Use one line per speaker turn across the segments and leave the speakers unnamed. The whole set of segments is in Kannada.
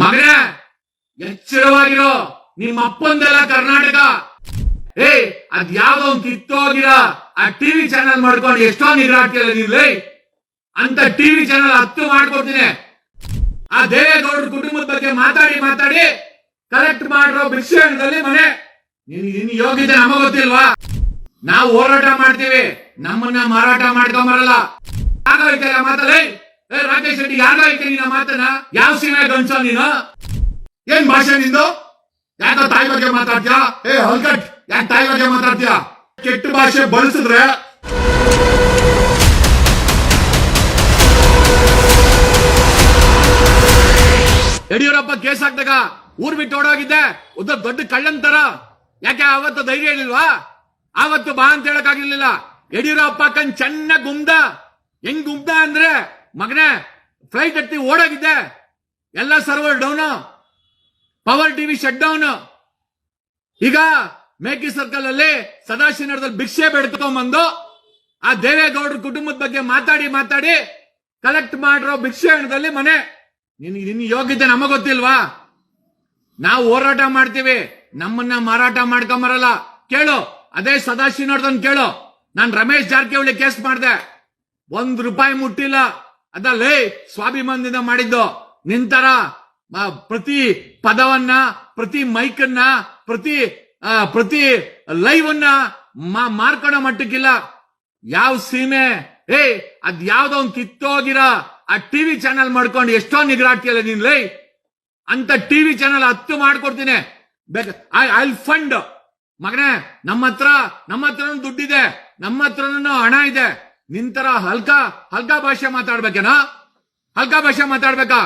ಮಗನೇ, ಎಚ್ಚರವಾಗಿರೋ ನಿಮ್ಮ ಅಪ್ಪಂದೆಲ್ಲ ಕರ್ನಾಟಕ. ಏ, ಅದ್ ಯಾವ್ದೋ ಒಂದ್ ಕಿತ್ತೋಗಿರ ಆ ಟಿವಿ ಚಾನಲ್ ಮಾಡ್ಕೊಂಡು ಎಷ್ಟೋ ನಿಗ್ರಾಡ್ತಿಲ್ಲ ನೀವ್ಲೇ ಅಂತ ಟಿವಿ ಚಾನಲ್ ಹತ್ತು ಮಾಡ್ಕೊಡ್ತೀನಿ. ಆ ದೇವೇಗೌಡರ ಕುಟುಂಬದ ಬಗ್ಗೆ ಮಾತಾಡಿ ಮಾತಾಡಿ ಕಲೆಕ್ಟ್ ಮಾಡಿರೋ ಭಿಕ್ಷೆ ಹಣದಲ್ಲಿ ಮನೆ. ನಿನ್ ಯೋಗ್ಯತೆ ನಮಗ್ ಗೊತ್ತಿಲ್ವಾ? ನಾವು ಹೋರಾಟ ಮಾಡ್ತೀವಿ, ನಮ್ಮನ್ನ ಮಾರಾಟ ಮಾಡ್ಕೊಂಬರಲ್ಲ ಆಗೋಯ್ತಲ್ಲ ಮಾತಲ್ಲ? ಏ ರಾಕೇಶ್ ರೆಡ್ಡಿ ಯಾಕಾಯ್ತೆ ನಿನ್ನ ಮಾತನ್ನ? ಯಾವ ಸಿನಿಮಾ ಗಂಡ್ಸೋ ನೀನು? ಏನ್ ಭಾಷೆ ನಿಂದು? ಯಾಕ ತಾಯಿ ಬಗ್ಗೆ ಮಾತಾಡ್ತೀಯಾ? ಏ, ಹಲ್ಕಟ್, ಯಾಕೆ ತಾಯಿ ಬಗ್ಗೆ ಮಾತಾಡ್ತೀಯಾ? ಕೆಟ್ಟ ಭಾಷೆ ಬಳಸಿದ್ರೆ ಯಡಿಯೂರಪ್ಪ ಕೇಸ್ ಹಾಕ್ದಾಗ ಊರ್ ಬಿಟ್ಟು ಓಡೋಗಿದ್ದೆ. ಉದ್ದ ದೊಡ್ಡ ಕಳ್ಳಂತರ ಯಾಕೆ ಅವತ್ತು ಧೈರ್ಯ ಹೇಳಿಲ್ವಾ ಆವತ್ತು ಬಾ ಅಂತ ಹೇಳಕ್ ಯಡಿಯೂರಪ್ಪ ಕಣ್ ಚೆನ್ನಾಗ್ ಗುಮ್ದ. ಹೆಂಗ್ ಗುಮ್ದ ಅಂದ್ರೆ ಮಗನೇ ಫ್ಲೈಟ್ ಹತ್ತಿ ಓಡೋಗಿದ್ದೆ. ಎಲ್ಲ server down power TV shut down ಈಗ ಮೇಕಿ ಸರ್ಕಲ್ ಅಲ್ಲಿ ಸದಾಶಿವನಗರದಲ್ಲಿ ಭಿಕ್ಷೆ ಬೆಡ್ಕೊಂಡ್ಬಂದು ಆ ದೇವೇಗೌಡರ ಕುಟುಂಬದ ಬಗ್ಗೆ ಮಾತಾಡಿ ಮಾತಾಡಿ ಕಲೆಕ್ಟ್ ಮಾಡಿರೋ ಭಿಕ್ಷೆ ಹಣದಲ್ಲಿ ಮನೆ. ನಿನ್ ನಿನ್ ಯೋಗ್ಯತೆ ನಮಗ್ ಗೊತ್ತಿಲ್ವಾ? ನಾವು ಹೋರಾಟ ಮಾಡ್ತೀವಿ, ನಮ್ಮನ್ನ ಮಾರಾಟ ಮಾಡ್ಕೊಂಬರಲ್ಲ. ಕೇಳು, ಅದೇ ಸದಾಶಿವನವ್ರದನ್ ಕೇಳು. ನಾನು ರಮೇಶ್ ಜಾರಕಿಹೊಳಿ ಕೇಸ್ ಮಾಡ್ದೆ. ಒಂದ್ ರೂಪಾಯಿ ಮುಟ್ಟಿಲ್ಲ. ಅದಲ್ಲೇ ಸ್ವಾಭಿಮಾನದಿಂದ ಮಾಡಿದ್ದು. ನಿಂತರ ಪ್ರತಿ ಪದವನ್ನ, ಪ್ರತಿ ಮೈಕನ್ನ, ಪ್ರತಿ ಪ್ರತಿ ಲೈವ್ ಅನ್ನ ಮಟ್ಟಕ್ಕಿಲ್ಲ. ಯಾವ ಸೀಮೆ ಏ, ಅದ್ ಯಾವ್ದೋ ಒಂದ್ ಕಿತ್ತೋಗಿರ, ಆ ಟಿವಿ ಚಾನಲ್ ಮಾಡ್ಕೊಂಡು ಎಷ್ಟೋ ನಿಗ್ರಾಡ್ತಿಯಲ್ಲ ನೀನ್, ಲೈ, ಅಂತ ಟಿವಿ ಚಾನಲ್ ಹತ್ತು ಮಾಡ್ಕೊಡ್ತೀನಿ. ಐ ಐ ಫಂಡ್. ಮಗನೇ ನಮ್ಮ ಹತ್ರ ನಮ್ಮ ಹತ್ರನೂ ದುಡ್ಡಿದೆ ನಮ್ಮ ಹತ್ರನೂ ಹಣ ಇದೆ. ನಿಂತರ ಹಲ್ಕ ಹಲ್ಕ ಭಾಷೆ ಮಾತಾಡ್ಬೇಕೇನಾ? ಹಲ್ಕ ಭಾಷೆ ಮಾತಾಡ್ಬೇಕಾ?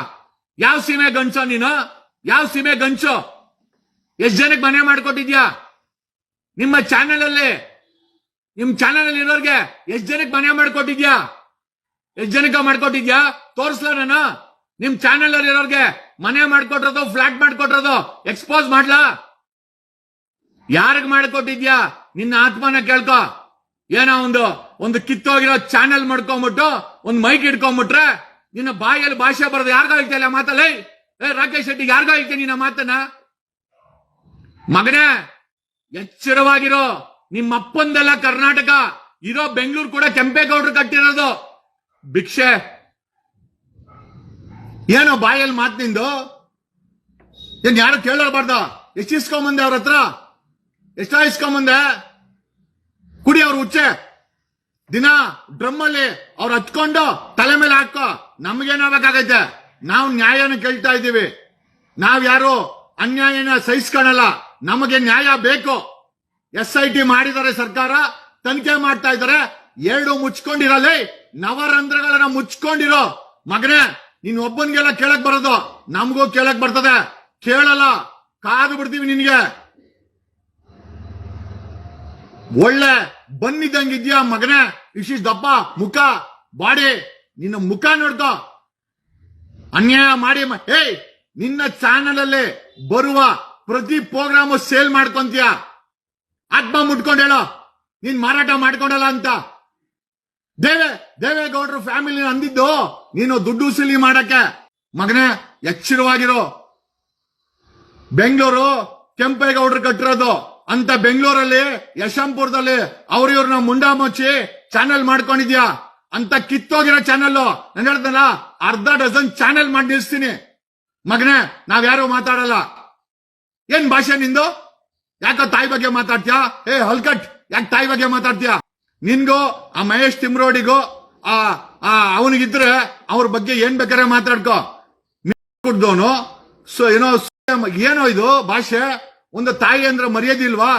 ಯಾವ ಸೀಮೆ ಗಂಚೋ ನೀನು? ಯಾವ ಸೀಮೆ ಗಂಚೋ ಎಷ್ಟ್ ಜನಕ್ಕೆ ಮನೆ ಮಾಡ್ಕೊಟ್ಟಿದ್ಯಾ? ನಿಮ್ಮ ಚಾನೆಲ್ ಅಲ್ಲಿ ನಿಮ್ ಚಾನೆಲ್ ಅಲ್ಲಿ ಇರೋರ್ಗೆ ಎಷ್ಟ್ ಜನಕ್ಕೆ ಮನೆ ಮಾಡ್ಕೊಟ್ಟಿದ್ಯಾ? ಎಷ್ಟ್ ಜನಕ್ಕೆ ಮಾಡ್ಕೊಟ್ಟಿದ್ಯಾ? ತೋರಿಸ್ಲ ನಾನು. ನಿಮ್ ಚಾನೆಲ್ ಅಲ್ಲಿ ಇರೋರ್ಗೆ ಮನೆ ಮಾಡ್ಕೊಟ್ರದು ಫ್ಲಾಟ್ ಮಾಡ್ಕೊಟ್ರದು ಎಕ್ಸ್ಪೋಸ್ ಮಾಡ್ಲಾ? ಯಾರಿಗ್ ಮಾಡ್ಕೊಟ್ಟಿದ್ಯಾ? ನಿನ್ನ ಆತ್ಮನ ಕೇಳ್ಕೊ. ಏನೋ ಒಂದು ಒಂದು ಕಿತ್ತೋಗಿರೋ ಚಾನೆಲ್ ಮಾಡ್ಕೊಂಬಿಟ್ಟು, ಒಂದು ಮೈಕ್ ಇಟ್ಕೊಂಬಿಟ್ರೆ ನಿನ್ನ ಬಾಯಲ್ಲಿ ಭಾಷೆ ಬರೋದು ಯಾರಿಗ ಹೇಳ್ತಿಲ್ಲ ಮಾತಲ್ಲ? ಏ, ರಾಕೇಶ್ ಶೆಟ್ಟಿ, ಯಾರ್ಗ ಹೇಳ್ತೀನಿ ನಿನ್ನ ಮಾತನ್ನ? ಮಗನೇ, ಎಚ್ಚರವಾಗಿರೋ ನಿಮ್ಮ ಅಪ್ಪಂದೆಲ್ಲ ಕರ್ನಾಟಕ, ಇರೋ ಬೆಂಗಳೂರು ಕೂಡ ಕೆಂಪೇಗೌಡರು ಕಟ್ಟಿರೋದು. ಭಿಕ್ಷೆ. ಏನೋ ಬಾಯಲ್ಲಿ ಮಾತ್ ನಿಂದು? ಏನ್ ಯಾರು ಕೇಳಬಾರ್ದ ಎಷ್ಟು ಇಸ್ಕೊಂಬಂದೆ ಅವ್ರ ಹತ್ರ? ಎಷ್ಟ ಇಸ್ಕೊಂಬಂದೆ ಕುಡಿ ಅವ್ರ ಹುಚ್ಚೆ. ದಿನ ಡ್ರಮ್ ಅಲ್ಲಿ ಅವ್ರು ಹಚ್ಕೊಂಡು ತಲೆ ಮೇಲೆ ಹಾಕೋ. ನಮ್ಗೇನಾಗಬೇಕಾಗೈತೆ ನಾವು ನ್ಯಾಯನ ಕೇಳ್ತಾ ಇದ್ದೀವಿ. ನಾವ್ ಯಾರು ಅನ್ಯಾಯನ ಸಹಿಸ್ಕೊಳಲ್ಲ. ನಮಗೆ ನ್ಯಾಯ ಬೇಕು. ಎಸ್ ಐ ಟಿ ಮಾಡಿದ್ದಾರೆ ಸರ್ಕಾರ, ತನಿಖೆ ಮಾಡ್ತಾ ಇದ್ದಾರೆ. ಎರಡು ಮುಚ್ಕೊಂಡಿರಲಿ, ನವರಂಧ್ರಗಳನ್ನ ಮುಚ್ಕೊಂಡಿರೋ. ಮಗನೇ, ನೀನ್ ಒಬ್ಬನ್ಗೆಲ್ಲ ಕೇಳಕ್ ಬರೋದು. ನಮಗೂ ಕೇಳಕ್ ಬರ್ತದೆ. ಕೇಳಲ್ಲ. ಕಾದು ಬಿಡ್ತೀವಿ ನಿನ್ಗೆ. ಒಳ್ಳೆ ಬಂದಿದ್ದಂಗಿದ್ಯಾ ಮಗನೇ? ಇಶಿಸ್ ದಪ್ಪ, ಮುಖ, ಬಾಡಿ, ನಿನ್ನ ಮುಖ ನೋಡ್ಕೋ. ಅನ್ಯಾಯ ಮಾಡಿ ಏಯ್, ನಿನ್ನ ಚಾನಲ್ ಅಲ್ಲಿ ಬರುವ ಪ್ರತಿ ಪ್ರೋಗ್ರಾಮ್ ಸೇಲ್ ಮಾಡ್ಕೊಂತೀಯ. ಆತ್ಮ ಮುಟ್ಕೊಂಡು ಹೇಳೋ. ನೀನ್ ಮಾರಾಟ ಮಾಡ್ಕೊಂಡಲ್ಲ ಅಂತ. ದೇವೆ, ದೇವೇಗೌಡರು ಫ್ಯಾಮಿಲಿ ಅಂದಿದ್ದು ನೀನು ದುಡ್ಡು ಸಿಲಿ ಮಾಡಕ್ಕೆ. ಮಗನೇ, ಎಚ್ಚರವಾಗಿರೋ. ಬೆಂಗಳೂರು ಕೆಂಪೇಗೌಡರು ಕಟ್ಟಿರೋದು. ಅಂತ ಬೆಂಗಳೂರಲ್ಲಿ ಯಶಂಪುರದಲ್ಲಿ ಅವ್ರ ಇವ್ರನ್ನ ಮುಂಡಾ ಮುಚ್ಚಿ ಚಾನೆಲ್ ಮಾಡ್ಕೊಂಡಿದ್ಯಾ? ಅಂತ ಕಿತ್ತೋಗಿರೋ ಚಾನೆಲ್ ನಾನು ಹೇಳ್ದಲ್ಲ ಅರ್ಧ ಡಜನ್ ಚಾನೆಲ್ ಮಾಡಿ ನಿಲ್ಸ್ತೀನಿ. ಮಗನೇ ನಾವ್ಯಾರು ಮಾತಾಡಲ್ಲ. ಏನ್ ಭಾಷೆ ನಿಂದು? ಯಾಕ ತಾಯಿ ಬಗ್ಗೆ ಮಾತಾಡ್ತೀಯಾ? ಏ, ಹಲ್ಕಟ್, ಯಾಕೆ ತಾಯಿ ಬಗ್ಗೆ ಮಾತಾಡ್ತೀಯಾ? ನಿನ್ಗೂ, ಆ ಮಹೇಶ್ ತಿಮ್ರೋಡಿಗೂ, ಆ ಅವನಿಗಿದ್ರೆ ಅವ್ರ ಬಗ್ಗೆ ಏನ್ ಬೇಕಾದ್ರೆ ಮಾತಾಡ್ಕೋ. ಕುಡ್ದವನು. ಸೊ ಏನೋ ಏನೋ ಇದು, ಭಾಷೆ. ಒಂದು ತಾಯಿ ಅಂದ್ರೆ ಮರ್ಯಾದಿಲ್ವಾ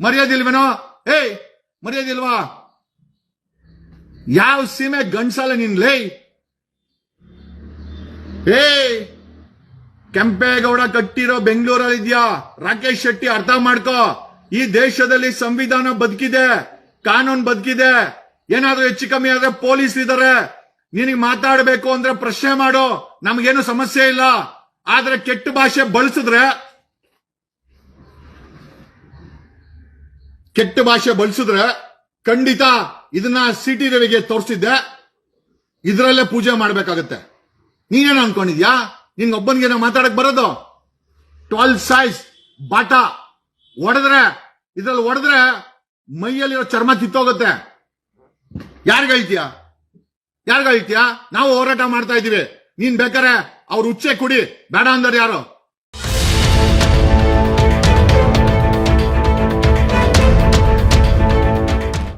ಮರ್ಯಾದಿಲ್ವೇನೋ ಏಯ್ ಮರ್ಯಾದಿಲ್ವಾ ಯಾವ ಸೀಮೆ ಗಂಡ್ಸಲ್ಲ ನಿನ್ ಲೇ ಏಯ್, ಕೆಂಪೇಗೌಡ ಕಟ್ಟಿರೋ ಬೆಂಗಳೂರಲ್ಲಿ ಇದೆಯಾ? ರಾಕೇಶ್ ಶೆಟ್ಟಿ, ಅರ್ಥ ಮಾಡ್ಕೋ. ಈ ದೇಶದಲ್ಲಿ ಸಂವಿಧಾನ ಬದುಕಿದೆ, ಕಾನೂನು ಬದುಕಿದೆ. ಏನಾದ್ರೂ ಹೆಚ್ಚು ಕಮ್ಮಿ ಆದ್ರೆ ಪೊಲೀಸ್ ಇದಾರೆ. ನಿನಗೆ ಮಾತಾಡಬೇಕು ಅಂದ್ರೆ ಪ್ರಶ್ನೆ ಮಾಡು. ನಮಗೇನು ಸಮಸ್ಯೆ ಇಲ್ಲ. ಆದ್ರೆ ಕೆಟ್ಟ ಭಾಷೆ ಬಳಸಿದ್ರೆ ಕೆಟ್ಟ ಭಾಷೆ ಬಳಸಿದ್ರೆ ಖಂಡಿತ ಇದನ್ನ ಸಿಟಿ ರವಿಗೆ ತೋರಿಸಿದ್ದೆ. ಇದರಲ್ಲೇ ಪೂಜೆ ಮಾಡ್ಬೇಕಾಗತ್ತೆ. ನೀನೇನು ಅನ್ಕೊಂಡಿದ್ಯಾ? ನಿನ್ ಒಬ್ಬನಿಗೆ ಮಾತಾಡಕ್ ಬರೋದು? ಟ್ವೆಲ್ ಸೈಜ್ ಬಾಟಾ ಹೊಡೆದ್ರೆ ಇದ್ರಲ್ಲಿ ಒಡೆದ್ರೆ ಮೈಯಲ್ಲಿರೋ ಚರ್ಮ ಕಿತ್ತೋಗುತ್ತೆ. ಯಾರಿಗ ಹೇಳ್ತೀಯಾ ನಾವು ಹೋರಾಟ ಮಾಡ್ತಾ ಇದೀವಿ. ನೀನ್ ಬೇಕಾರೆ ಅವ್ರ ಉಚ್ಚೆ ಕುಡಿ. ಬೇಡ ಅಂದ್ರೆ ಯಾರು?